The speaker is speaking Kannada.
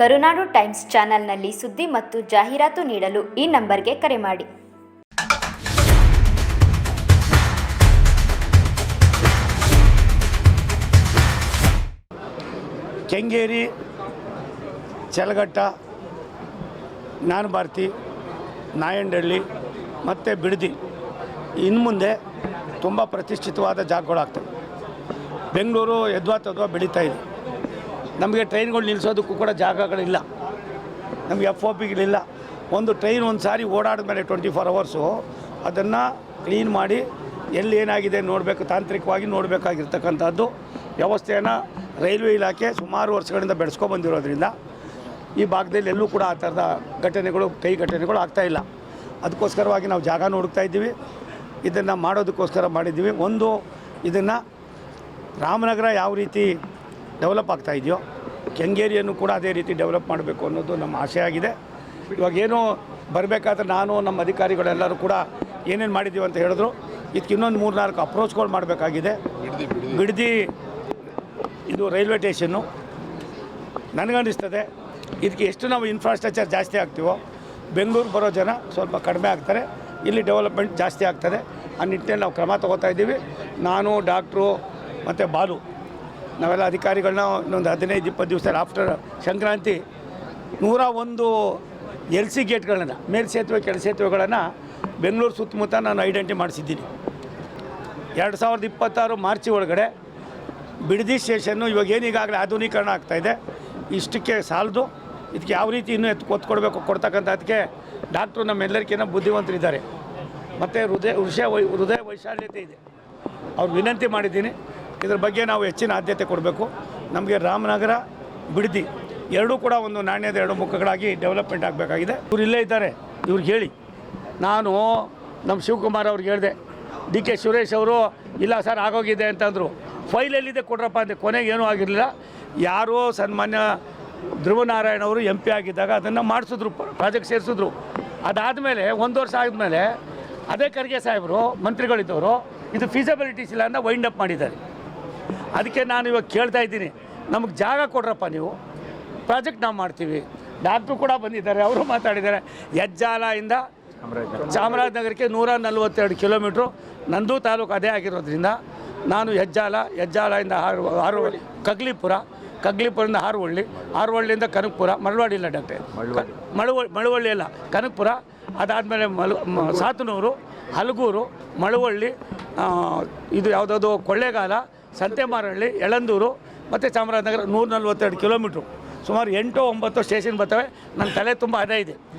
ಕರುನಾಡು ಟೈಮ್ಸ್ ಚಾನೆಲ್ನಲ್ಲಿ ಸುದ್ದಿ ಮತ್ತು ಜಾಹೀರಾತು ನೀಡಲು ಈ ನಂಬರ್ಗೆ ಕರೆ ಮಾಡಿ. ಕೆಂಗೇರಿ ಚಲಗಟ್ಟ ಜ್ಞಾನಭಾರತಿ ನಾಯಂಡಹಳ್ಳಿ ಮತ್ತು ಬಿಡದಿ ಇನ್ನು ಮುಂದೆ ತುಂಬ ಪ್ರತಿಷ್ಠಿತವಾದ ಜಾಗಗಳಾಗ್ತವೆ. ಬೆಂಗಳೂರು ಯದ್ವಾ ತದ್ವಾ ಬೆಳೀತಾ ಇದೆ. ನಮಗೆ ಟ್ರೈನ್ಗಳು ನಿಲ್ಲಿಸೋದಕ್ಕೂ ಕೂಡ ಜಾಗಗಳಿಲ್ಲ ನಮಗೆ ಎಫ್ ಒ ಪಿಗಳಿಲ್ಲ ಒಂದು ಟ್ರೈನ್ ಒಂದು ಸಾರಿ ಓಡಾಡಿದ ಮೇಲೆ ಟ್ವೆಂಟಿ ಫೋರ್ ಅವರ್ಸು ಅದನ್ನು ಕ್ಲೀನ್ ಮಾಡಿ ಎಲ್ಲಿ ಏನಾಗಿದೆ ನೋಡಬೇಕು, ತಾಂತ್ರಿಕವಾಗಿ ನೋಡಬೇಕಾಗಿರ್ತಕ್ಕಂಥದ್ದು. ವ್ಯವಸ್ಥೆಯನ್ನು ರೈಲ್ವೆ ಇಲಾಖೆ ಸುಮಾರು ವರ್ಷಗಳಿಂದ ಬೆಳೆಸ್ಕೊಬಂದಿರೋದ್ರಿಂದ ಈ ಭಾಗದಲ್ಲಿ ಎಲ್ಲೂ ಕೂಡ ಆ ಥರದ ಘಟನೆಗಳು, ಕೈ ಘಟನೆಗಳು ಆಗ್ತಾಯಿಲ್ಲ ಅದಕ್ಕೋಸ್ಕರವಾಗಿ ನಾವು ಜಾಗ ಹುಡುಕ್ತಾ ಇದ್ದೀವಿ. ಇದನ್ನು ಮಾಡೋದಕ್ಕೋಸ್ಕರ ಮಾಡಿದ್ದೀವಿ. ಒಂದು, ಇದನ್ನು ರಾಮನಗರ ಯಾವ ರೀತಿ ಡೆವಲಪ್ ಆಗ್ತಾ ಇದೆಯೋ ಕೆಂಗೇರಿಯನ್ನು ಕೂಡ ಅದೇ ರೀತಿ ಡೆವಲಪ್ ಮಾಡಬೇಕು ಅನ್ನೋದು ನಮ್ಮ ಆಸೆ ಆಗಿದೆ. ಇವಾಗ ಏನು ಬರಬೇಕಾದ್ರೆ ನಾನು ನಮ್ಮ ಅಧಿಕಾರಿಗಳೆಲ್ಲರೂ ಕೂಡ ಏನೇನು ಮಾಡಿದ್ದೀವಿ ಅಂತ ಹೇಳಿದ್ರು. ಇದಕ್ಕೆ ಇನ್ನೊಂದು ಮೂರು ನಾಲ್ಕು ಅಪ್ರೋಚ್ಗಳು ಮಾಡಬೇಕಾಗಿದೆ. ಬಿಡದಿ ಇದು ರೈಲ್ವೆ ಸ್ಟೇಷನ್ನು. ನನಗನ್ನಿಸ್ತದೆ ಇದಕ್ಕೆ ಎಷ್ಟು ನಾವು ಇನ್ಫ್ರಾಸ್ಟ್ರಕ್ಚರ್ ಜಾಸ್ತಿ ಆಗ್ತೀವೋ ಬೆಂಗಳೂರು ಬರೋ ಜನ ಸ್ವಲ್ಪ ಕಡಿಮೆ ಆಗ್ತಾರೆ. ಇಲ್ಲಿ ಡೆವಲಪ್ಮೆಂಟ್ ಜಾಸ್ತಿ ಆಗ್ತದೆ. ಆ ನಿಟ್ಟಿನಲ್ಲಿ ನಾವು ಕ್ರಮ ತಗೋತಾ ಇದ್ದೀವಿ. ನಾನು ಡಾಕ್ಟ್ರು ಮತ್ತು ಬಾಲು ನಾವೆಲ್ಲ ಅಧಿಕಾರಿಗಳನ್ನ ಇನ್ನೊಂದು ಹದಿನೈದು, ಇಪ್ಪತ್ತು ದಿವಸ ಆಫ್ಟರ್ ಸಂಕ್ರಾಂತಿ ನೂರ ಒಂದು ಎಲ್ ಸಿ ಗೇಟ್ಗಳನ್ನು ಮೇಲ್ ಸೇತುವೆ, ಕೆಳ ಸೇತುವೆಗಳನ್ನು ಬೆಂಗಳೂರು ಸುತ್ತಮುತ್ತ ನಾನು ಐಡೆಂಟಿ ಮಾಡಿಸಿದ್ದೀನಿ. ಎರಡು ಸಾವಿರದ ಇಪ್ಪತ್ತಾರು ಮಾರ್ಚ್ ಒಳಗಡೆ ಬಿಡದಿ ಸ್ಟೇಷನ್ನು ಇವಾಗ ಏನೀಗಾಗಲೇ ಆಧುನೀಕರಣ ಆಗ್ತಾಯಿದೆ ಇಷ್ಟಕ್ಕೆ ಸಾಲದು. ಇದಕ್ಕೆ ಯಾವ ರೀತಿ ಇನ್ನೂ ಎತ್ತು ಒತ್ತು ಕೊಡಬೇಕು ಕೊಡ್ತಕ್ಕಂಥದ್ದಕ್ಕೆ ಡಾಕ್ಟ್ರು ನಮ್ಮೆಲ್ಲರಿಗಿಂತ ಬುದ್ಧಿವಂತರಿದ್ದಾರೆ. ಮತ್ತು ಹೃದಯ ಹೃದಯ ವೈ, ಹೃದಯ ವೈಶಾಲ್ಯತೆ ಇದೆ. ಅವ್ರು ವಿನಂತಿ ಮಾಡಿದ್ದೀನಿ. ಇದ್ರ ಬಗ್ಗೆ ನಾವು ಹೆಚ್ಚಿನ ಆದ್ಯತೆ ಕೊಡಬೇಕು. ನಮಗೆ ರಾಮನಗರ, ಬಿಡದಿ ಎರಡೂ ಕೂಡ ಒಂದು ನಾಣ್ಯದ ಎರಡು ಮುಖಗಳಾಗಿ ಡೆವಲಪ್ಮೆಂಟ್ ಆಗಬೇಕಾಗಿದೆ. ಇವ್ರು ಇಲ್ಲೇ ಇದ್ದಾರೆ. ಇವ್ರಿಗೆ ಹೇಳಿ. ನಾನು ನಮ್ಮ ಶಿವಕುಮಾರ್ ಅವ್ರಿಗೆ ಹೇಳಿದೆ. ಡಿ ಕೆ ಸುರೇಶ್ ಅವರು, ಇಲ್ಲ ಸರ್ ಆಗೋಗಿದೆ ಅಂತಂದರು. ಫೈಲ್ ಎಲ್ಲಿದೆ ಕೊಡ್ರಪ್ಪ ಅಂದೆ. ಕೊನೆಗೆ ಏನೂ ಆಗಿರಲಿಲ್ಲ. ಯಾರೋ ಸನ್ಮಾನ್ಯ ಧ್ರುವನಾರಾಯಣ ಅವರು ಎಂ ಪಿ ಆಗಿದ್ದಾಗ ಅದನ್ನು ಮಾಡಿಸಿದ್ರು, ಪ್ರಾಜೆಕ್ಟ್ ಸೇರಿಸಿದ್ರು. ಅದಾದಮೇಲೆ ಒಂದು ವರ್ಷ ಆದಮೇಲೆ ಅದೇ ಖರ್ಗೆ ಸಾಹೇಬರು, ಮಂತ್ರಿಗಳಿದ್ದವರು, ಇದು ಫೀಸಬಿಲಿಟೀಸ್ ಇಲ್ಲ ಅಂತ ವೈಂಡ್ ಅಪ್ ಮಾಡಿದ್ದಾರೆ. ಅದಕ್ಕೆ ನಾನು ಇವಾಗ ಕೇಳ್ತಾ ಇದ್ದೀನಿ. ನಮಗೆ ಜಾಗ ಕೊಡ್ರಪ್ಪ ನೀವು. ಪ್ರಾಜೆಕ್ಟ್ ನಾವು ಮಾಡ್ತೀವಿ. ಡಾಕ್ಟ್ರು ಕೂಡ ಬಂದಿದ್ದಾರೆ ಅವರು ಮಾತಾಡಿದ್ದಾರೆ. ಹೆಜ್ಜಾಲಯಿಂದ ಚಾಮರಾಜನಗರಕ್ಕೆ ನೂರ ನಲ್ವತ್ತೆರಡು ಕಿಲೋಮೀಟ್ರು. ನಂದು ತಾಲೂಕು ಅದೇ ಆಗಿರೋದ್ರಿಂದ ನಾನು ಹೆಜ್ಜಾಲ ಹೆಜ್ಜಾಲದಿಂದ ಹಾರು ಹಾರು ಕಗ್ಲಿಪುರ ಕಗ್ಲಿಪುರದಿಂದ ಹಾರುವಳ್ಳಿ ಹಾರುವಳ್ಳಿಯಿಂದ ಕನಕಪುರ ಮಳವಾಡಿ ಇಲ್ಲ ಡಾಕ್ಟ್ರೆ. ಮಳವಳ್ಳಿ. ಮಳವಳ್ಳಿ ಇಲ್ಲ ಕನಕಪುರ ಅದಾದಮೇಲೆ ಮಲು ಮ- ಸಾತನೂರು ಹಲಗೂರು ಮಳವಳ್ಳಿ ಇದು ಯಾವುದಾದ್ರು ಕೊಳ್ಳೇಗಾಲ ಸಂತೆಮಾರಹಳ್ಳಿ, ಎಳಂದೂರು ಮತ್ತು ಚಾಮರಾಜನಗರ ನೂರ ನಲ್ವತ್ತೆರಡು ಕಿಲೋಮೀಟ್ರು ಸುಮಾರು ಎಂಟು ಒಂಬತ್ತು ಸ್ಟೇಷನ್ ಬರ್ತವೆ. ನನ್ನ ತಲೆ ತುಂಬ ಅದೇ ಇದೆ.